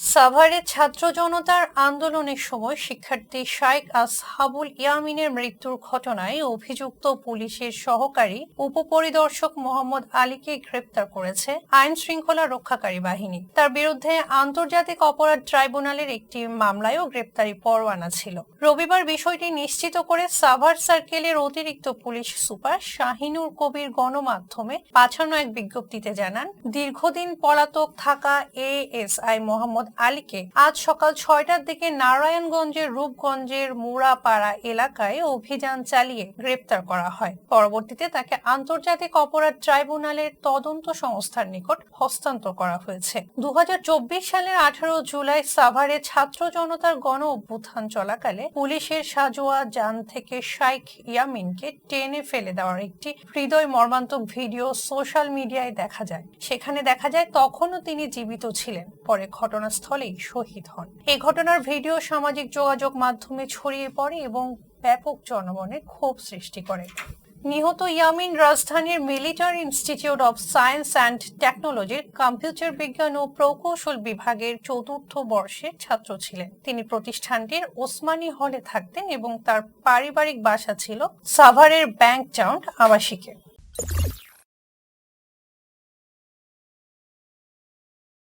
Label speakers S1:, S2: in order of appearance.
S1: সাভারে ছাত্র জনতার আন্দোলনের সময় শিক্ষার্থী শাইখ আসহাবুল ইয়ামিনের মৃত্যুর ঘটনায় অভিযুক্ত পুলিশের সহকারী উপপরিদর্শক মোহাম্মদ আলীকে গ্রেপ্তার করেছে আইন শৃঙ্খলা রক্ষাকারী বাহিনী। তার বিরুদ্ধে আন্তর্জাতিক অপরাধ ট্রাইব্যুনালের একটি মামলায়ও গ্রেপ্তারি পরোয়ানা ছিল। রবিবার বিষয়টি নিশ্চিত করে সাভার সার্কেলের অতিরিক্ত পুলিশ সুপার শাহিনুর কবির গণমাধ্যমে পাঠানো এক বিজ্ঞপ্তিতে জানান, দীর্ঘদিন পলাতক থাকা এএসআই মোহাম্মদ আলীকে। আজ সকাল ছয়টার দিকে নারায়ণগঞ্জের রূপগঞ্জের মুড়াপাড়া এলাকায় অভিযান চালিয়ে গ্রেপ্তার করা হয়। পরবর্তীতে তাকে আন্তর্জাতিক অপরাধ ট্রাইব্যুনালের তদন্ত সংস্থার নিকট হস্তান্তর করা হয়েছে। দু সালের আঠারো জুলাই সাভারে ছাত্র জনতার গণ অভ্যুত্থান চলাকালে পুলিশের সাজোয়া যান থেকে শাইখ ইয়ামিনকে টেনে ফেলে দেওয়ার একটি হৃদয় মর্মান্তক ভিডিও সোশ্যাল মিডিয়ায় দেখা যায়। সেখানে দেখা যায় তখনও তিনি জীবিত ছিলেন। পরে ঘটনাস্থলেই শহীদ হন। এই ঘটনার ভিডিও সামাজিক যোগাযোগ মাধ্যমে ছড়িয়ে পড়ে এবং ব্যাপক জনমনে ক্ষোভ সৃষ্টি করে। নিহত ইয়ামিন রাজধানীর military institute of science and টেকনোলজির কম্পিউটার বিজ্ঞান ও প্রকৌশল বিভাগের চতুর্থ বর্ষের ছাত্র ছিলেন। তিনি প্রতিষ্ঠানটির ওসমানী হলে থাকতেন এবং তার পারিবারিক বাসা ছিল সাভারের ব্যাংক টাউন আবাসিকে